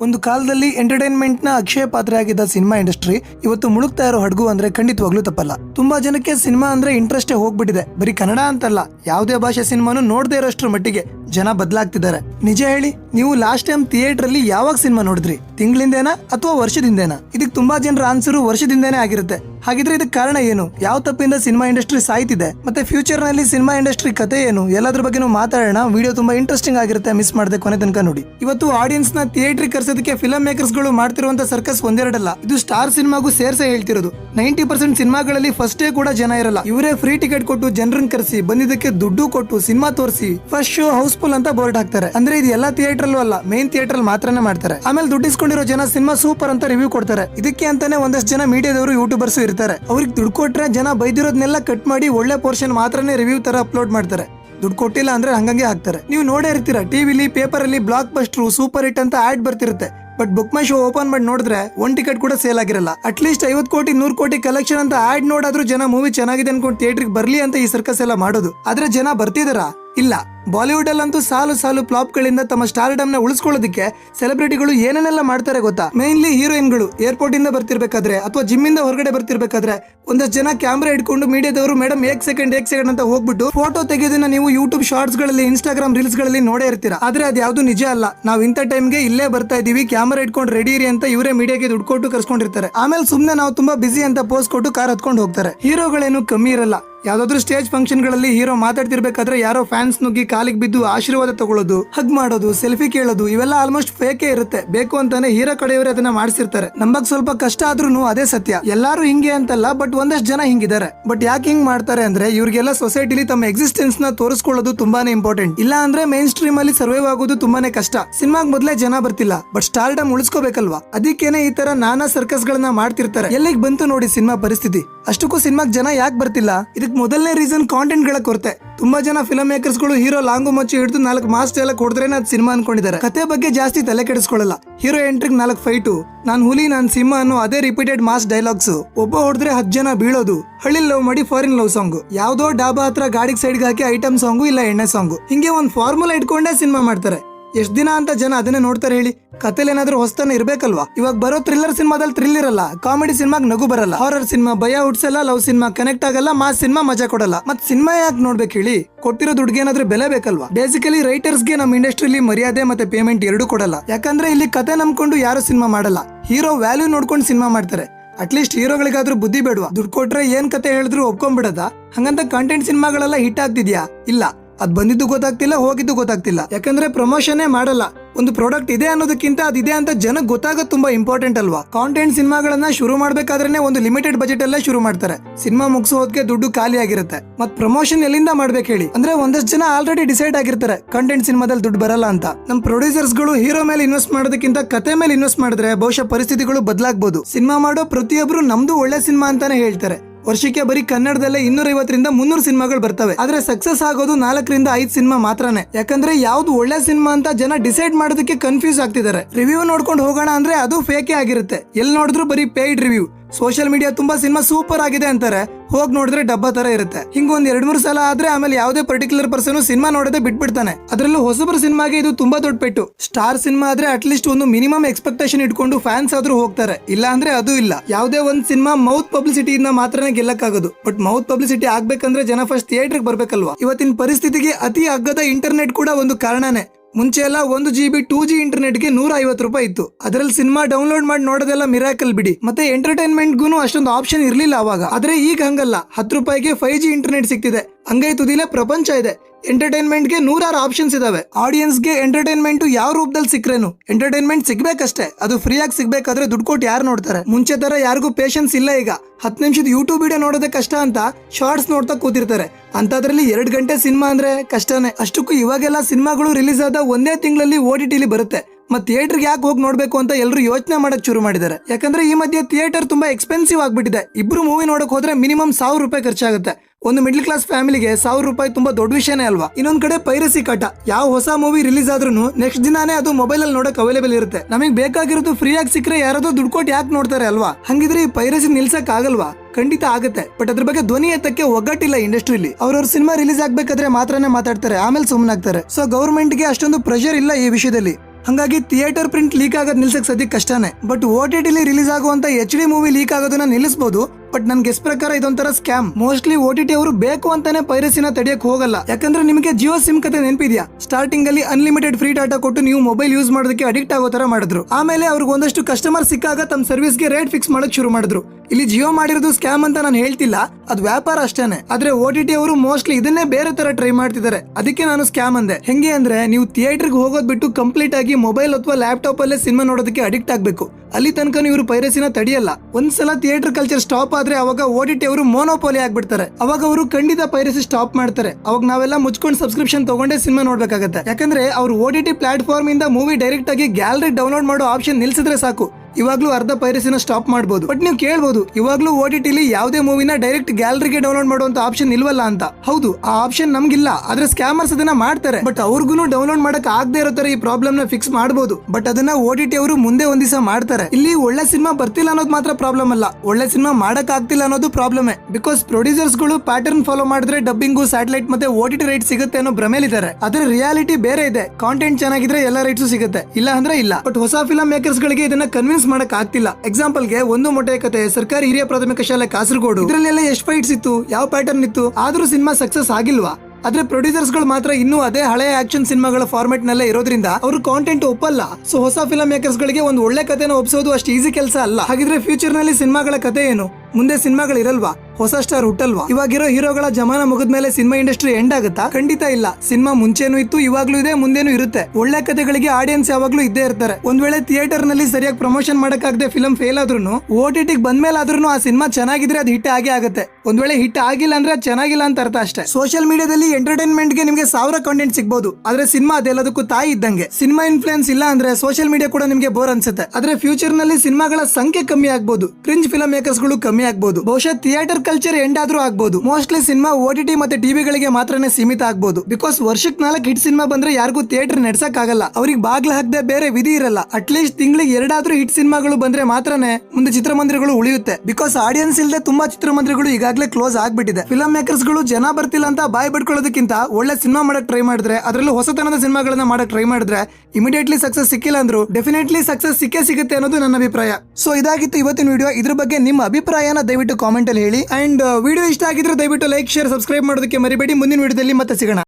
ಒಂದು ಕಾಲದಲ್ಲಿ ಎಂಟರ್ಟೈನ್ಮೆಂಟ್ನ ಅಕ್ಷಯ ಪಾತ್ರೆಯಾಗಿದ್ದ cinema industry ಇವತ್ತು ಮುಳುಗ್ತಾ ಇರೋ ಹಡಗು ಅಂದ್ರೆ ಖಂಡಿತವಾಗ್ಲೂ ತಪ್ಪಲ್ಲ. ತುಂಬಾ ಜನಕ್ಕೆ ಸಿನಿಮಾ ಅಂದ್ರೆ ಇಂಟ್ರೆಸ್ಟೇ ಹೋಗ್ಬಿಟ್ಟಿದೆ. ಬರೀ ಕನ್ನಡ ಅಂತಲ್ಲ, ಯಾವುದೇ ಭಾಷೆ ಸಿನಿಮಾನು ನೋಡದೇ ಇರೋಷ್ಟ್ರ ಮಟ್ಟಿಗೆ ಜನ ಬದಲಾಗ್ತಿದ್ದಾರೆ. ನಿಜ ಹೇಳಿ, ನೀವು ಲಾಸ್ಟ್ ಟೈಮ್ ಥಿಯೇಟರ್ ಅಲ್ಲಿ ಯಾವಾಗ ಸಿನಿಮಾ ನೋಡಿದ್ರಿ? ತಿಂಗಳಿಂದೇನಾ ಅಥವಾ ವರ್ಷದಿಂದೇನಾ? ಇದಕ್ಕೆ ತುಂಬಾ ಜನರ ಆನ್ಸರ್ ವರ್ಷದಿಂದೇನೆ ಆಗಿರುತ್ತೆ. ಹಾಗಿದ್ರೆ ಇದಕ್ಕೆ ಕಾರಣ ಏನು? ಯಾವ ತಪ್ಪಿಂದ ಸಿನಿಮಾ ಇಂಡಸ್ಟ್ರಿ ಸಾಯ್ತಿದೆ? ಮತ್ತೆ ಫ್ಯೂಚರ್ನಲ್ಲಿ ಸಿನಿಮಾ ಇಂಡಸ್ಟ್ರಿ ಕತೆ ಏನು? ಎಲ್ಲದ್ರ ಬಗ್ಗೆ ಮಾತಾಡೋಣ. ವಿಡಿಯೋ ತುಂಬಾ ಇಂಟ್ರೆಸ್ಟಿಂಗ್ ಆಗಿರುತ್ತೆ. ಮಿಸ್ ಮಾಡದೆ ಕೊನೆ ತನಕ ನೋಡಿ. ಇವತ್ತು ಆಡಿಯನ್ಸ್ನ ಥಿಯೇಟರ್ ಕರ್ಸೋದಕ್ಕೆ ಫಿಲಂ ಮೇಕರ್ಸ್ಗಳು ಮಾಡ್ತಿರುವಂತ ಸರ್ಕಸ್ ಒಂದೆರಡಲ್ಲ. ಇದು ಸ್ಟಾರ್ ಸಿನಿಮಾಗೂ ಸೇರ್ಸೆ ಹೇಳ್ತಿರೋದು. ನೈಂಟಿ ಪರ್ಸೆಂಟ್ ಸಿನಿಮಾಗಳಲ್ಲಿ ಡೇ ಕೂಡ ಜನ ಇರಲ್ಲ. ಇವರೇ ಫ್ರೀ ಟಿಕೆಟ್ ಕೊಟ್ಟು ಜನರನ್ನ ಕರೆಸಿ, ಬಂದಿದ್ದಕ್ಕೆ ದುಡ್ಡು ಕೊಟ್ಟು ಸಿನಿಮಾ ತೋರಿಸಿ ಫಸ್ಟ್ ಶೋ ಹೌಸ್ಫುಲ್ ಅಂತ ಬೋರ್ಡ್ ಹಾಕ್ತಾರೆ. ಅಂದ್ರೆ ಇದು ಎಲ್ಲಾ ಥಿಯೇಟರ್ ಅಲ್ಲೂ ಅಲ್ಲ ಮೇನ್ ಥಿಯೇಟರ್ ಮಾತ್ರನೇ ಮಾಡ್ತಾರೆ. ಆಮೇಲೆ ದುಡ್ಡಿಸ್ಕೊಂಡಿರೋ ಜನ ಸಿನಿಮಾ ಸೂಪರ್ ಅಂತ ರಿವ್ಯೂ ಕೊಡ್ತಾರೆ. ಇದಕ್ಕೆ ಅಂತಾನೆ ಒಂದಷ್ಟು ಜನ ಮೀಡಿಯಾದವರು ಯೂಟ್ಯೂಬರ್ಸ್ ಇರ್ತಾರೆ. ಅವ್ರಿಗೆ ದುಡ್ಡು ಕೊಟ್ರೆ ಜನ ಬೈದಿರೋದ್ನೆಲ್ಲ ಕಟ್ ಮಾಡಿ ಒಳ್ಳೆ ಪೋರ್ಷನ್ ಮಾತ್ರನೇ ರಿವ್ಯೂ ತರ ಅಪ್ಲೋಡ್ ಮಾಡ್ತಾರೆ. ದುಡ್ಡು ಕೊಟ್ಟಿಲ್ಲ ಅಂದ್ರೆ ಹಂಗಂಗೆ ಹಾಕ್ತಾರೆ ನೀವು ನೋಡೇ ಇರ್ತೀರ, ಟಿವಿಲಿ ಪೇಪರ್ ಅಲ್ಲಿ ಬ್ಲಾಕ್ ಬಸ್ಟ್ರು ಸೂಪರ್ ಹಿಟ್ ಅಂತ ad ಬರ್ತಿರುತ್ತೆ. But book my show open ಮಾಡಿ ನೋಡಿದ್ರೆ ಒಂದ್ ಟಿಕೆಟ್ ಕೂಡ ಸೇಲ್ ಆಗಿರಲ್ಲ. ಅಟ್ ಲೀಸ್ಟ್ ಐವತ್ ಕೋಟಿ, ನೂರ್ ಕೋಟಿ ಕಲೆಕ್ಷನ್ ಅಂತ ಆಡ್ ನೋಡಾದ್ರೂ ಜನ ಮೂವಿ ಚೆನ್ನಾಗಿದೆ ಅನ್ಕೊಂಡು ಥಿಯೇಟರ್ ಬರ್ಲಿ ಅಂತ ಈ ಸರ್ಕಸ್ ಎಲ್ಲ ಮಾಡೋದು. ಆದ್ರೆ ಜನ ಬರ್ತಿದಾರಾ? ಇಲ್ಲ ಬಾಲಿವುಡ್ ಅಲ್ಲಂತೂ ಸಾಲು ಸಾಲು ಫ್ಲಾಪ್ ಗಳಿಂದ ತಮ್ಮ ಸ್ಟಾರ್ಡಮ್ನ ಉಳಿಸ್ಕೊಳ್ಳೋದಕ್ಕೆ ಸೆಲೆಬ್ರಿಟಿಗಳು ಏನೇನೆಲ್ಲ ಮಾಡ್ತಾರೆ ಗೊತ್ತಾ? ಮೇನ್ಲಿ ಹೀರೋಯಿನ್ಗಳು ಏರ್ಪೋರ್ಟ್ ಇಂದ ಬರ್ತಿರ್ಬೇಕಾದ್ರೆ ಅಥವಾ ಜಿಮ್ ಇಂದ ಹೊರಗಡೆ ಬರ್ತಿರ್ಬೇಕಾದ್ರೆ ಒಂದಷ್ಟು ಜನ ಕ್ಯಾಮ್ರಾ ಇಟ್ಕೊಂಡು ಮೀಡಿಯಾದವರು ಮೇಡಮ್ ಏಕ್ ಸೆಕೆಂಡ್ ಏಕ್ ಸೆಕೆಂಡ್ ಅಂತ ಹೋಗ್ಬಿಟ್ಟು ಫೋಟೋ ತೆಗೆಯೋದನ್ನ ನೀವು ಯೂಟ್ಯೂಬ್ ಶಾರ್ಟ್ಸ್ಗಳಲ್ಲಿ ಇನ್ಸ್ಟಾಗ್ರಾಮ್ ರೀಲ್ಸ್ಗಳಲ್ಲಿ ನೋಡೇ ಇರ್ತೀರಾ? ಆದ್ರೆ ಅದು ಯಾವ್ದು ನಿಜ ಅಲ್ಲ. ನಾವು ಇಂಥ ಟೈಮ್ಗೆ ಇಲ್ಲೇ ಬರ್ತಾ ಇದೀವಿ, ಕ್ಯಾಮ್ರಾ ಇಟ್ಕೊಂಡು ರೆಡಿ ಇರಿ ಅಂತ ಇವರೇ ಮೀಡಿಯಾಗೆ ದುಡ್ಡು ಕೊಟ್ಟು ಕರ್ಸ್ಕೊಂಡಿರ್ತಾರೆ. ಆಮೇಲೆ ಸುಮ್ನೆ ನಾವು ತುಂಬಾ ಬಿಸಿ ಅಂತ ಪೋಸ್ಟ್ ಕೊಟ್ಟು ಕಾರ್ ಹತ್ಕೊಂಡು ಹೋಗ್ತಾರೆ. ಹೀರೋಗಳೇನು ಕಮ್ಮಿ ಇರಲ್ಲ. ಯಾವ್ದಾದ್ರು ಸ್ಟೇಜ್ ಫಂಕ್ಷನ್ಗಳಲ್ಲಿ ಹೀರೋ ಮಾತಾಡ್ತಿರ್ಬೇಕಾದ್ರೆ ಯಾರೋ ಫ್ಯಾನ್ಸ್ ನುಗ್ಗಿ ಕಾಲಿಗೆ ಬಿದ್ದು ಆಶೀರ್ವಾದ ತಗೊಳ್ಳೋದು ಹಗ್ ಮಾಡೋದು, ಸೆಲ್ಫಿ ಕೇಳೋದು, ಇವೆಲ್ಲ ಆಲ್ಮೋಸ್ಟ್ ಫೇಕೆ ಇರುತ್ತೆ. ಬೇಕು ಅಂತಾನೆ ಹೀರೋ ಕಡೆಯವರೇ ಅದನ್ನ ಮಾಡಿಸಿರ್ತಾರೆ. ನಂಬಕ್ ಸ್ವಲ್ಪ ಕಷ್ಟ ಆದ್ರೂ ಅದೇ ಸತ್ಯ. ಎಲ್ಲಾರು ಹಿಂಗೆ ಅಂತಲ್ಲ ಬಟ್ ಒಂದಷ್ಟು ಜನ ಹಿಂಗಿದ್ದಾರೆ. ಬಟ್ ಯಾಕೆ ಹಿಂಗ್ ಮಾಡ್ತಾರೆ ಅಂದ್ರೆ, ಇವ್ರಿಗೆಲ್ಲ ಸೊಸೈಟಿಲಿ ತಮ್ಮ ಎಕ್ಸಿಸ್ಟೆನ್ಸ್ನ ತೋರಿಸ್ಕೊಳ್ಳೋದು ತುಂಬಾನೇ ಇಂಪಾರ್ಟೆಂಟ್ ಇಲ್ಲ ಅಂದ್ರೆ ಮೇನ್ ಸ್ಟ್ರೀಮ್ ಅಲ್ಲಿ ಸರ್ವೈವ್ ಆಗೋದು ತುಂಬಾನೇ ಕಷ್ಟ. ಸಿನಿಮಾಗ್ ಮೊದ್ಲೇ ಜನ ಬರ್ತಿಲ್ಲ ಬಟ್ ಸ್ಟಾರ್ಡಮ್ ಉಳಿಸ್ಕೋಬೇಕಲ್ವಾ? ಅದಕ್ಕೇನೆ ಈ ತರ ನಾನಾ ಸರ್ಕಸ್ ಗಳನ್ನ ಮಾಡ್ತಿರ್ತಾರೆ. ಎಲ್ಲಿಗೆ ಬಂತು ನೋಡಿ ಸಿನಿಮಾ ಪರಿಸ್ಥಿತಿ? ಅಷ್ಟಕ್ಕೂ ಸಿನಿಮಾಗ್ ಜನ ಯಾಕೆ ಬರ್ತಿಲ್ಲ? ಇದಕ್ ಮೊದಲನೇ ರೀಸನ್ ಕಾಂಟೆಂಟ್ಗಳ ಕೊರತೆ. ತುಂಬಾ ಜನ ಫಿಲಂ ಮೇಕರ್ಸ್ಗಳು ಹೀರೋ ಲಾಂಗು ಮಚ್ಚು ಹಿಡಿದು ನಾಲ್ಕು ಮಾಸ್ ಎಲ್ಲ ಕೊಡಿದ್ರೆ ಅದು ಸಿನಿಮಾ ಅನ್ಕೊಂಡಿದ್ದಾರೆ. ಕತೆ ಬಗ್ಗೆ ಜಾಸ್ತಿ ತಲೆ ಕೆಡಿಸ್ಕೊಳ್ಳಲ್ಲ. ಹೀರೋ ಎಂಟ್ರಿಗೆ ನಾಲ್ಕು ಫೈಟು ನಾನು ಹುಲಿ, ನಾನ್ ಸಿಂಹ ಅನ್ನೋ ಅದೇ ರಿಪೀಟೆಡ್ ಮಾಸ್ ಡೈಲಾಗ್ಸ್ ಒಬ್ಬ ಹೊಡೆದ್ರೆ ಹತ್ತು ಜನ ಬೀಳೋದು. ಹಳ್ಳಿ ಲವ್ ಮಾಡಿ ಫಾರಿನ್ ಲವ್ ಸಾಂಗ್ ಯಾವ್ದೋ ಡಾಬಾ ಹತ್ರ ಗಾಡಿಗೆ ಸೈಡ್ಗೆ ಹಾಕಿ ಐಟಮ್ ಸಾಂಗು ಇಲ್ಲ ಎಣ್ಣೆ ಸಾಂಗು ಹಿಂಗೆ ಒಂದು ಫಾರ್ಮುಲಾ ಇಟ್ಕೊಂಡೇ ಸಿನಿಮಾ ಮಾಡ್ತಾರೆ. ಎಷ್ಟ್ ದಿನ ಅಂತ ಜನ ಅದನ್ನೇ ನೋಡ್ತಾರೆ ಹೇಳಿ. ಕತೆಲಿ ಏನಾದ್ರೂ ಹೊಸ್ತನ ಇರ್ಬೇಕಲ್ವಾ? ಇವಾಗ ಬರೋ ಥ್ರಿಲ್ಲರ್ ಸಿನಿಮಾದಲ್ಲಿ ಥ್ರಿಲ್ ಇರಲ್ಲ. ಕಾಮಿಡಿ ಸಿನಿಮಾಗ್ ನಗು ಬರಲ್ಲ. ಹಾರರ್ ಸಿನಿಮಾ ಭಯ ಹುಟ್ಸಲ್ಲ ಲವ್ ಸಿನಿಮಾ ಕನೆಕ್ಟ್ ಆಗಲ್ಲ, ಮಾಸ್ ಸಿನಿಮಾ ಮಜಾ ಕೊಡಲ್ಲ. ಮತ್ ಸಿನಿಮಾ ಯಾಕೆ ನೋಡ್ಬೇಕು ಹೇಳಿ? ಕೊಟ್ಟಿರೋ ದುಡ್ಗೆ ಏನಾದ್ರೂ ಬೆಲೆ ಬೇಕಲ್ವಾ? ಬೇಸಿಕಲಿ ರೈಟರ್ಸ್ಗೆ ನಮ್ಮ ಇಂಡಸ್ಟ್ರಿಲಿ ಮರ್ಯಾದೆ ಮತ್ತೆ ಪೇಮೆಂಟ್ ಎರಡೂ ಕೊಡಲ್ಲ. ಯಾಕಂದ್ರೆ ಇಲ್ಲಿ ಕತೆ ನಂಬ್ಕೊಂಡು ಯಾರು ಸಿನಿಮಾ ಮಾಡಲ್ಲ. ಹೀರೋ ವ್ಯಾಲ್ಯೂ ನೋಡ್ಕೊಂಡು ಸಿನಿಮಾ ಮಾಡ್ತಾರೆ. ಅಟ್ಲೀಸ್ಟ್ ಹೀರೋಗಳಿಗಾದ್ರೂ ಬುದ್ಧಿ ಬೇಡವಾ? ದುಡ್ಡು ಕೊಟ್ರೆ ಏನ್ ಕತೆ ಹೇಳಿದ್ರು ಒಪ್ಕೊಂಡ್ಬಿಡದ? ಹಂಗಂತ ಕಂಟೆಂಟ್ ಸಿನಿಮಾಗಳೆಲ್ಲ ಹಿಟ್ ಆಗ್ತಿದ್ಯಾ? ಇಲ್ಲ. ಅದ್ ಬಂದಿದ್ದು ಗೊತ್ತಾಗ್ತಿಲ್ಲ, ಹೋಗಿದ್ದು ಗೊತ್ತಾಗ್ತಿಲ್ಲ. ಯಾಕಂದ್ರೆ ಪ್ರಮೋಷನ್ ಮಾಡಲ್ಲ. ಒಂದು ಪ್ರಾಡಕ್ಟ್ ಇದೆ ಅನ್ನೋದಕ್ಕಿಂತ ಅದಿದೆ ಅಂತ ಜನಕ್ಕೆ ಗೊತ್ತಾಗೋದು ತುಂಬಾ ಇಂಪಾರ್ಟೆಂಟ್ ಅಲ್ವಾ? ಕಾಂಟೆಂಟ್ ಸಿನಿಮಾಗಳನ್ನ ಶುರು ಮಾಡ್ಬೇಕಾದ್ರೆ ಒಂದು ಲಿಮಿಟೆಡ್ ಬಜೆಟ್ ಅಲ್ಲೇ ಶುರು ಮಾಡ್ತಾರೆ. ಸಿನಿಮಾ ಮುಗಿಸೋ ಹೊತ್ತಿಗೆ ದುಡ್ಡು ಖಾಲಿ ಆಗಿರುತ್ತೆ. ಮತ್ ಪ್ರಮೋಷನ್ ಎಲ್ಲಿಂದ ಮಾಡ್ಬೇಕು ಹೇಳಿ? ಅಂದ್ರೆ ಒಂದಷ್ಟು ಜನ ಆಲ್ರೆಡಿ ಡಿಸೈಡ್ ಆಗಿರ್ತಾರೆ ಕಂಟೆಂಟ್ ಸಿನಿಮಾದಲ್ಲಿ ದುಡ್ಡು ಬರಲ್ಲ ಅಂತ. ನಮ್ ಪ್ರೊಡ್ಯೂಸರ್ಸ್ಗಳು ಹೀರೋ ಮೇಲೆ ಇನ್ವೆಸ್ಟ್ ಮಾಡೋದಕ್ಕಿಂತ ಕತೆ ಮೇಲೆ ಇನ್ವೆಸ್ಟ್ ಮಾಡಿದ್ರೆ ಬಹುಶಃ ಪರಿಸ್ಥಿತಿಗಳು ಬದಲಾಗಬಹುದು ಸಿನಿಮಾ ಮಾಡೋ ಪ್ರತಿಯೊಬ್ರು ನಮ್ದು ಒಳ್ಳೆ ಸಿನಿಮಾ ಅಂತಾನೆ ಹೇಳ್ತಾರೆ. ವರ್ಷಕ್ಕೆ ಬರೀ ಕನ್ನಡದಲ್ಲೇ ಇನ್ನೂರೈವತ್ತರಿಂದ ಮುನ್ನೂರು ಸಿನಿಮಾಗಳು ಬರ್ತವೆ. ಆದ್ರೆ ಸಕ್ಸಸ್ ಆಗೋದು ನಾಲ್ಕರಿಂದ ಐದು ಸಿನಿಮಾ ಮಾತ್ರನೇ. ಯಾಕಂದ್ರೆ ಯಾವ್ದು ಒಳ್ಳೆ ಸಿನಿಮಾ ಅಂತ ಜನ ಡಿಸೈಡ್ ಮಾಡೋದಕ್ಕೆ ಕನ್ಫ್ಯೂಸ್ ಆಗ್ತಿದ್ದಾರೆ. ರಿವ್ಯೂ ನೋಡ್ಕೊಂಡು ಹೋಗೋಣ ಅಂದ್ರೆ ಅದು ಫೇಕೆ ಆಗಿರುತ್ತೆ. ಎಲ್ಲಿ ನೋಡಿದ್ರು ಬರೀ ಪೇಯ್ಡ್ ರಿವ್ಯೂ ಸೋಷಿಯಲ್ ಮೀಡಿಯಾ ತುಂಬಾ ಸಿನಿಮಾ ಸೂಪರ್ ಆಗಿದೆ ಅಂತಾರೆ. ಹೋಗಿ ನೋಡಿದ್ರೆ ಡಬ್ಬ ತರ ಇರುತ್ತೆ. ಹಿಂಗ ಒಂದ್ ಎರಡ್ ಮೂರು ಸಲ ಆದ್ರೆ ಆಮೇಲೆ ಯಾವುದೇ ಪರ್ಟಿಕ್ಯುಲರ್ ಪರ್ಸನ್ ಸಿನಿಮಾ ನೋಡದೆ ಬಿಟ್ಬಿಡ್ತಾನೆ. ಅದರಲ್ಲೂ ಹೊಸಬರ ಸಿನಿಮಾಗೆ ಇದು ತುಂಬಾ ದೊಡ್ಡ ಪೆಟ್ಟು. ಸ್ಟಾರ್ ಸಿನಿಮಾ ಆದ್ರೆ ಅಟ್ಲೀಸ್ಟ್ ಒಂದು ಮಿನಿಮಮ್ ಎಕ್ಸ್ಪೆಕ್ಟೇಷನ್ ಇಟ್ಕೊಂಡು ಫ್ಯಾನ್ಸ್ ಆದ್ರೂ ಹೋಗ್ತಾರೆ. ಇಲ್ಲ ಅಂದ್ರೆ ಅದು ಇಲ್ಲ. ಯಾವುದೇ ಒಂದ್ ಸಿನಿಮಾ ಮೌತ್ ಪಬ್ಲಿಸಿಟಿ ಇಂದ ಮಾತ್ರನೇ ಗೆಲ್ಲಕ್ಕಾಗೋದು. ಬಟ್ ಮೌತ್ ಪಬ್ಲಿಸಿಟಿ ಆಗ್ಬೇಕಂದ್ರೆ ಜನ ಫಸ್ಟ್ ಥಿಯೇಟರ್ ಬರ್ಬೇಕಲ್ವಾ? ಇವತ್ತಿನ ಪರಿಸ್ಥಿತಿಗೆ ಅತಿ ಅಗ್ಗದ ಇಂಟರ್ನೆಟ್ ಕೂಡ ಒಂದು ಕಾರಣನೇ. ಮುಂಚೆ ಎಲ್ಲ ಒಂದು ಜಿ ಬಿ ಟೂ ಜಿ ಇಂಟರ್ನೆಟ್ಗೆ ನೂರ ಐವತ್ತು ರೂಪಾಯಿ ಇತ್ತು. ಅದರಲ್ಲಿ ಸಿನಿಮಾ ಡೌನ್ಲೋಡ್ ಮಾಡಿ ನೋಡೋದೆಲ್ಲ ಮಿರಾಕಲ್ ಬಿಡಿ. ಮತ್ತೆ ಎಂಟರ್ಟೈನ್ಮೆಂಟ್ಗೂ ಅಷ್ಟೊಂದು ಆಪ್ಷನ್ ಇರಲಿಲ್ಲ ಅವಾಗ. ಆದ್ರೆ ಈಗ ಹಂಗಲ್ಲ. ಹತ್ತು ರೂಪಾಯಿಗೆ ಫೈವ್ ಜಿ ಇಂಟರ್ನೆಟ್ ಸಿಕ್ತಿದೆ. ಹಂಗೈ ತುದಿಲೆ ಪ್ರಪಂಚ ಇದೆ. ಎಂಟರ್ಟೈನ್ಮೆಂಟ್ಗೆ ನೂರಾರು ಆಪ್ಷನ್ಸ್ ಇದಾವೆ. ಆಡಿಯನ್ಸ್ಗೆ ಎಂಟರ್ಟೈನ್ಮೆಂಟ್ ಯಾವ ರೂಪದಲ್ಲಿ ಸಿಕ್ಕ್ರೇನು ಎಂಟರ್ಟೈನ್ಮೆಂಟ್ ಸಿಗ್ಬೇಕಷ್ಟೇ. ಅದು ಫ್ರೀಯಾಗಿ ಸಿಗ್ಬೇಕಾದ್ರೆ ದುಡ್ಡು ಕೊಟ್ಟು ಯಾರು ನೋಡ್ತಾರೆ? ಮುಂಚೆ ತರ ಯಾರಿಗೂ ಪೇಷನ್ಸ್ ಇಲ್ಲ ಈಗ. ಹತ್ತು ನಿಮಿಷದ ಯೂಟ್ಯೂಬ್ ವಿಡಿಯೋ ನೋಡೋದೇ ಕಷ್ಟ ಅಂತ ಶಾರ್ಟ್ಸ್ ನೋಡ್ತಾ ಕೂತಿರ್ತಾರೆ. ಅಂತದ್ರಲ್ಲಿ ಎರಡು ಗಂಟೆ ಸಿನಿಮಾ ಅಂದ್ರೆ ಕಷ್ಟನೇ. ಅಷ್ಟಕ್ಕೂ ಇವಾಗೆಲ್ಲ ಸಿನಿಮಾಗಳು ರಿಲೀಸ್ ಆದ ಒಂದೇ ತಿಂಗಳಲ್ಲಿ ಓ ಟಿ ಟಿಲಿ ಬರುತ್ತೆ. ಮತ್ತೆ ಥಿಯೇಟರ್ಗೆ ಯಾಕೆ ಹೋಗಿ ನೋಡ್ಬೇಕು ಅಂತ ಎಲ್ಲರೂ ಯೋಚನೆ ಮಾಡಕ್ ಶುರು ಮಾಡಿದ್ದಾರೆ. ಯಾಕಂದ್ರೆ ಈ ಮಧ್ಯೆ ಥಿಯೇಟರ್ ತುಂಬಾ ಎಕ್ಸ್ಪೆನ್ಸಿವ್ ಆಗ್ಬಿಟ್ಟಿದೆ. ಇಬ್ರು ಮೂವಿ ನೋಡೋಕೆ ಹೋದ್ರೆ ಮಿನಿಮಮ್ ಸಾವಿರ ರೂಪಾಯಿ ಖರ್ಚಾಗುತ್ತೆ. ಒಂದು ಮಿಡ್ಲ್ ಕ್ಲಾಸ್ ಫ್ಯಾಮಿಲಿಗೆ ಸಾವಿರ ರೂಪಾಯಿ ತುಂಬಾ ದೊಡ್ಡ ವಿಷಯನೇ ಅಲ್ವಾ? ಇನ್ನೊಂದ್ ಕಡೆ ಪೈರಸಿ ಕಟ. ಯಾವ ಹೊಸ ಮೂವಿ ರಿಲೀಸ್ ಆದ್ರೂ ನೆಕ್ಸ್ಟ್ ದಿನಾನೇ ಅದು ಮೊಬೈಲ್ ಅಲ್ಲಿ ನೋಡಕ್ ಅವೈಲೇಬಲ್ ಇರುತ್ತೆ. ನಮಗೆ ಬೇಕಾಗಿರೋದು ಫ್ರೀ ಆಗಿ ಸಿಕ್ಕರೆ ಯಾರಾದ್ರೂ ದುಡ್ಡು ಕೊಟ್ಟು ಯಾಕೆ ನೋಡ್ತಾರೆ ಅಲ್ವಾ? ಹಂಗಿದ್ರೆ ಈ ಪೈರಸಿ ನಿಲ್ಸಕ್ ಆಗಲ್ವಾ? ಖಂಡಿತ ಆಗುತ್ತೆ. ಬಟ್ ಅದ್ರ ಬಗ್ಗೆ ಧ್ವನಿ ಎತ್ತಕ್ಕೆ ಒಗ್ಗಟ್ಟಿಲ್ಲ ಇಂಡಸ್ಟ್ರಿಲಿ ಅವ್ರವ್ರ ಸಿನಿಮಾ ರಿಲೀಸ್ ಆಗ್ಬೇಕಾದ್ರೆ ಮಾತ್ರನೇ ಮಾತಾಡ್ತಾರೆ, ಆಮೇಲೆ ಸುಮ್ಮನಾಗ್ತಾರೆ ಸೊ ಗೌರ್ಮೆಂಟ್ಗೆ ಅಷ್ಟೊಂದು ಪ್ರೆಷರ್ ಇಲ್ಲ ಈ ವಿಷಯದಲ್ಲಿ. ಹಂಗಾಗಿ ಥಿಯೇಟರ್ ಪ್ರಿಂಟ್ ಲೀಕ್ ಆಗೋದ್ ನಿಲ್ಸಕ್ ಸದ್ಯಕ್ಕೆ ಕಷ್ಟನೇ. ಬಟ್ ಓ ಟಿ ಟಿಲಿ ರಿಲೀಸ್ ಆಗುವಂತ ಎಚ್ ಡಿ ಮೂವಿ ಲೀಕ್ ಆಗೋದನ್ನ ನಿಲ್ಲಿಸಬಹುದು ಬಟ್ ನನ್ ಗೆಸ್ ಪ್ರಕಾರ ಇದೊಂಥರ scam. Mostly O T T ಅವರು ಬೇಕು ಅಂತಾನೆ ಪೈರಸಿನ ತಡೆಯಕ್ ಹೋಗಲ್ಲ. ಯಾಕಂದ್ರೆ ನಿಮಗೆ ಜಿಯೋ ಸಿಮ್ ಕತೆ ನೆನಪಿದ್ಯಾ? ಸ್ಟಾರ್ಟಿಂಗ್ ಅಲ್ಲಿ ಅನ್ಲಿಮಿಟೆಡ್ ಫ್ರೀ ಡಾಟಾ ಕೊಟ್ಟು ನೀವು ಮೊಬೈಲ್ ಯೂಸ್ ಮಾಡೋದಕ್ಕೆ ಅಡಿಕ್ಟ್ ಆಗೋ ತರ ಮಾಡಿದ್ರು. ಆಮೇಲೆ ಅವ್ರಿಗೆ ಒಂದಷ್ಟು ಕಸ್ಟಮರ್ ಸಿಕ್ಕಾಗ ತಮ್ಮ ಸರ್ವಿಸ್ಗೆ ರೇಟ್ ಫಿಕ್ಸ್ ಮಾಡಕ್ ಶುರು ಮಾಡಿದ್ರು. ಇಲ್ಲಿ ಜಿಯೋ ಮಾಡಿರೋದು ಸ್ಕ್ಯಾಮ್ ಅಂತ ನಾನು ಹೇಳ್ತಿಲ್ಲ. ಅದು ವ್ಯಾಪಾರ ಅಷ್ಟೇನೆ. ಆದ್ರೆ ಓ ಟಿ ಟಿ ಅವರು ಮೋಸ್ಟ್ಲಿ ಇದನ್ನೇ ಬೇರೆ ತರ ಟ್ರೈ ಮಾಡ್ತಿದ್ದಾರೆ. ಅದಕ್ಕೆ ನಾನು ಸ್ಕ್ಯಾಮ್ ಅಂದೆ. ಹೆಂಗೆ ಅಂದ್ರೆ ನೀವು ಥಿಯೇಟರ್ಗೆ ಹೋಗೋದ್ ಬಿಟ್ಟು ಕಂಪ್ಲೀಟ್ ಆಗಿ ಮೊಬೈಲ್ ಅಥವಾ ಲ್ಯಾಪ್ಟಾಪ್ ಅಲ್ಲೇ ಸಿನಿಮಾ ನೋಡೋದಕ್ಕೆ ಅಡಿಕ್ಟ್ ಆಗ್ಬೇಕು. ಅಲ್ಲಿ ತನಕ ಇವರು ಪೈರಸಿನ ತಡೆಯಲ್ಲ. ಒಂದ್ಸಲ ಥಿಯೇಟರ್ ಕಲ್ಚರ್ ಸ್ಟಾಪ್ ಆದ್ರೆ ಅವಾಗ ಓ ಟಿ ಟಿ ಅವರು ಮೋನೋಪೋಲಿ ಆಗ್ಬಿಡ್ತಾರೆ. ಅವಾಗ ಅವರು ಖಂಡಿತ ಪೈರಸಿ ಸ್ಟಾಪ್ ಮಾಡ್ತಾರೆ. ಅವಾಗ ನಾವೆಲ್ಲ ಮುಚ್ಕೊಂಡು ಸಬ್ಸ್ಕ್ರಿಪ್ಷನ್ ತಗೊಂಡೇ ಸಿನಿಮಾ ನೋಡ್ಬೇಕಾಗತ್ತೆ. ಯಾಕಂದ್ರೆ ಅವ್ರು ಓ ಟಿ ಟಿ ಪ್ಲಾಟ್ಫಾರ್ಮ್ ಇಂದ ಮೂವಿ ಡೈರೆಕ್ಟ್ ಆಗಿ ಗ್ಯಾಲರಿ ಡೌನ್ಲೋಡ್ ಮಾಡೋ ಆಪ್ಷನ್ ನಿಲ್ಸಿದ್ರೆ ಸಾಕು. ಇವಾಗ್ಲೂ ಅರ್ಧ ಪೈರಸಿನ ಸ್ಟಾಪ್ ಮಾಡಬಹುದು ಬಟ್ ನೀವು ಕೇಳಬಹುದು ಇವಾಗ್ಲೂ ಓ ಟಿ ಟಿಲಿ ಯಾವುದೇ ಮೂವಿನ ಡೈರೆಕ್ಟ್ ಗ್ಯಾಲರಿಗೆ ಡೌನ್ಲೋಡ್ ಮಾಡುವಂತ ಆಪ್ಷನ್ ಇಲ್ವಲ್ಲ ಅಂತ. ಹೌದು, ಆ ಆಪ್ಷನ್ ನಮ್ಗಿಲ್ಲ, ಆದ್ರೆ ಸ್ಕ್ಯಾಮರ್ಸ್ ಅದನ್ನ ಮಾಡ್ತಾರೆ. ಬಟ್ ಅವ್ರಿಗೂ ಡೌನ್ಲೋಡ್ ಮಾಡಕ್ ಆಗದೆ ಇರೋ ತರ ಈ ಪ್ರಾಬ್ಲಮ್ನ ಫಿಕ್ಸ್ ಮಾಡಬಹುದು ಬಟ್ ಅದನ್ನ ಓ ಟಿ ಅವರು ಮುಂದೆ ಒಂದ್ ಮಾಡ್ತಾರೆ. ಇಲ್ಲಿ ಒಳ್ಳೆ ಸಿನಿಮಾ ಬರ್ತಿಲ್ಲ ಅನ್ನೋದು ಮಾತ್ರ ಪ್ರಾಬ್ಲಮ್ ಅಲ್ಲ. ಒಳ್ಳೆ ಸಿನಿಮಾ ಮಾಡಕ್ ಆಗ್ತಿಲ್ಲ ಅನ್ನೋದು ಪ್ರಾಬ್ಲಮ್ ಬಿಕಾಸ್ ಪ್ರೊಡ್ಯೂಸರ್ಸ್ಗಳು ಪ್ಯಾಟರ್ನ್ ಫಾಲೋ ಮಾಡಿದ್ರೆ ಡಬ್ಬಿಂಗು ಸ್ಯಾಟಲೈಟ್ ಮತ್ತೆ ಓ ಟಿ ರೈಟ್ ಸಿಗುತ್ತೆ ಅನ್ನೋ ಭ್ರಮೇಲಿದ್ದಾರೆ. ಆದ್ರೆ ರಿಯಾಲಿಟಿ ಬೇರೆ ಇದೆ. ಕಾಂಟೆಂಟ್ ಚೆನ್ನಾಗಿದ್ರೆ ಎಲ್ಲ ರೈಟ್ಸ್ ಸಿಗುತ್ತೆ. ಇಲ್ಲ ಅಂದ್ರೆ ಇಲ್ಲ. ಬಟ್ ಹೊಸ ಫಿಲಂ ಮೇಕರ್ಸ್ ಗಳಿಗೆ ಇದನ್ನ ಕನ್ವಿನ್ಸ್ ಮಾಡಕ್ ಆಗ್ತಿಲ್ಲ. ಎಕ್ಸಾಂಪಲ್ಗೆ ಒಂದು ಮೊಟ್ಟೆ ಕತೆ, ಸರ್ಕಾರಿ ಹಿರಿಯ ಪ್ರಾಥಮಿಕ ಶಾಲೆ ಕಾಸರಗೋಡು. ಇದರಲ್ಲೆಲ್ಲ ಎಷ್ಟು ಫೈಟ್ಸ್ ಇತ್ತು ಯಾವ ಪ್ಯಾಟರ್ನ್ ಇತ್ತು, ಆದ್ರೂ ಸಿನಿಮಾ ಸಕ್ಸಸ್ ಆಗಿಲ್ವಾ? ಆದ್ರೆ ಪ್ರೊಡ್ಯೂಸರ್ಸ್ಗಳು ಮಾತ್ರ ಇನ್ನೂ ಅದೇ ಹಳೆಯ ಆಕ್ಷನ್ ಸಿನಿಮಾಗಳ ಫಾರ್ಮೆಟ್ ನಲ್ಲೇ ಇರೋದ್ರಿಂದ ಅವರು ಕಾಂಟೆಂಟ್ ಒಪ್ಪಲ್ಲ. ಸೊ ಹೊಸ ಫಿಲಂ ಮೇಕರ್ಸ್ ಗಳಿಗೆ ಒಂದು ಒಳ್ಳೆ ಕಥೆನ ಒಪ್ಸೋದು ಅಷ್ಟು ಈಸಿ ಕೆಲಸ ಅಲ್ಲ. ಹಾಗಿದ್ರೆ ಫ್ಯೂಚರ್ನಲ್ಲಿ ಸಿನಿಮಾಗಳ ಕತೆ ಏನು? ಮುಂದೆ ಸಿನಿಮಾಗಳು ಇರಲ್ವಾ ಹೊಸ ಸ್ಟಾರ್ ಹುಟ್ಟಲ್ವಾ? ಇವಾಗಿರೋ ಹೀರೋಗಳ ಜಮಾನ ಮುಗಿದ ಮೇಲೆ ಸಿನಿಮಾ ಇಂಡಸ್ಟ್ರಿ ಎಂಡ್ ಆಗುತ್ತಾ? ಖಂಡಿತ ಇಲ್ಲ. ಸಿನಿಮಾ ಮುಂಚೆನು ಇತ್ತು, ಇವಾಗ್ಲೂ ಇದೆ, ಮುಂದೇನು ಇರುತ್ತೆ. ಒಳ್ಳೆ ಕಥೆಗಳಿಗೆ ಆಡಿಯನ್ಸ್ ಯಾವಾಗ್ಲೂ ಇದ್ದೇ ಇರ್ತಾರೆ. ಒಂದ್ ವೇಳೆ ಥಿಯೇಟರ್ನಲ್ಲಿ ಸರಿಯಾಗಿ ಪ್ರಮೋಷನ್ ಮಾಡಕ್ಕಾಗದೆ ಫಿಲಂ ಫೇಲ್ ಆದ್ರೂ ಓ ಟಿ ಟಿಗೆ ಬಂದ್ಮೇಲಾದ್ರೂ ಆ ಸಿನಿಮಾ ಚೆನ್ನಾಗಿದ್ರೆ ಅದು ಹಿಟ್ ಆಗೇ ಆಗುತ್ತೆ. ಒಂದ್ ವೇಳೆ ಹಿಟ್ ಆಗಿಲ್ಲ ಅಂದ್ರೆ ಅದ್ ಚೆನ್ನಾಗಿಲ್ಲ ಅಂತ ಅರ್ಥ ಅಷ್ಟೇ. ಸೋಷಿಯಲ್ ಮೀಡಿಯಾದಲ್ಲಿ ಎಂಟರ್ಟೈನ್ಮೆಂಟ್ಗೆ ನಿಮಗೆ ಸಾವಿರ ಕಂಟೆಂಟ್ ಸಿಗಬಹುದು ಆದ್ರೆ ಸಿನಿಮಾ ಅದೆಲ್ಲದಕ್ಕೂ ತಾಯಿ ಇದ್ದಂಗೆ. ಸಿನಿಮಾ ಇನ್ಫ್ಲೂಯೆನ್ಸ್ ಇಲ್ಲ ಅಂದ್ರೆ ಸೋಷಿಯಲ್ ಮೀಡಿಯಾ ಕೂಡ ನಿಮಗೆ ಬೋರ್ ಅನ್ಸುತ್ತೆ. ಆದ್ರೆ ಫ್ಯೂಚರ್ನಲ್ಲಿ ಸಿನಿಮಾಗಳ ಸಂಖ್ಯೆ ಕಮ್ಮಿ ಆಗ್ಬಹುದು ಕ್ರಿಂಜ್ ಫಿಲಂ ಮೇಕರ್ಸ್ಗಳು ಕಮ್ಮಿ ಆಗ್ಬೋದು. ಬಹುಶಃ ಥಿಯೇಟರ್ ಕಲ್ಚರ್ ಎಂಡ್ ಆದ್ರೂ ಆಗ್ಬೋದು. ಮೋಸ್ಟ್ಲಿ ಸಿನಿಮಾ ಓಟಿಟಿ ಮತ್ತೆ ಟಿವಿಗಳಿಗೆ ಮಾತ್ರನೇ ಸೀಮಿತ ಆಗ್ಬೋದು. ಬಿಕಾಸ್ ವರ್ಷಕ್ಕೆ ನಾಲ್ಕು ಹಿಟ್ ಸಿನಿಮಾ ಬಂದ್ರೆ ಯಾರಿಗೂ ಥಿಯೇಟರ್ ನಡ್ಸಕ್ ಆಗಲ್ಲ. ಅವ್ರಿಗೆ ಬಾಗ್ಲ ಹಾಕದೆ ಬೇರೆ ವಿಧಿ ಇರಲ್ಲ. ಅಟ್ಲೀಸ್ಟ್ ತಿಂಗಳಿಗೆ ಎರಡಾದ್ರೂ ಹಿಟ್ ಸಿನಿಮಾಗಳು ಬಂದ್ರೆ ಮಾತ್ರನೇ ಮುಂದೆ ಚಿತ್ರಮಂದಿರಗಳು ಉಳಿಯುತ್ತೆ. ಬಿಕಾಸ್ ಆಡಿಯನ್ಸ್ ಇಲ್ಲದೆ ತುಂಬಾ ಚಿತ್ರಮಂದಿರಗಳು ಈಗಾಗಲೇ ಕ್ಲೋಸ್ ಆಗ್ಬಿಟ್ಟಿದೆ. ಫಿಲಂ ಮೇಕರ್ಸ್ಗಳು ಜನ ಬರ್ತಿಲ್ಲ ಅಂತ ಬಾಯ್ ಬಿಡ್ಕೊಳ್ಳೋದಕ್ಕಿಂತ ಒಳ್ಳೆ ಸಿನಿಮಾ ಮಾಡಕ್ ಟ್ರೈ ಮಾಡಿದ್ರೆ, ಅದರಲ್ಲೂ ಹೊಸತನದ ಸಿನಿಮಾಗಳನ್ನ ಮಾಡಕ್ ಟ್ರೈ ಮಾಡಿದ್ರೆ ಇಮಿಡಿಯೇಟ್ಲಿ ಸಕ್ಸಸ್ ಸಿಕ್ಕಿಲ್ಲ ಅಂದ್ರು ಡೆಫಿನೆಟ್ಲಿ ಸಕ್ಸಸ್ ಸಿಕ್ಕೇ ಸಿಗುತ್ತೆ ಅನ್ನೋದು ನನ್ನ ಅಭಿಪ್ರಾಯ. ಸೊ ಇದಾಗಿತ್ತು ಇವತ್ತಿನ ವಿಡಿಯೋ ಇದ್ರ ಬಗ್ಗೆ ನಿಮ್ಮ ಅಭಿಪ್ರಾಯನ ದಯವಿಟ್ಟು ಕಾಮೆಂಟ್ ಅಲ್ಲಿ ಹೇಳಿ. ಅಂಡ್ ವಿಡಿಯೋ ಇಷ್ಟ ಆಗಿದ್ರೆ ದಯವಿಟ್ಟು ಲೈಕ್ ಶೇರ್ ಸಬ್ಸ್ಕ್ರೈಬ್ ಮಾಡೋದಕ್ಕೆ ಮರಿಬೇಡಿ. ಮುಂದಿನ ವಿಡಿಯೋದಲ್ಲಿ ಮತ್ತೆ ಸಿಗೋಣ.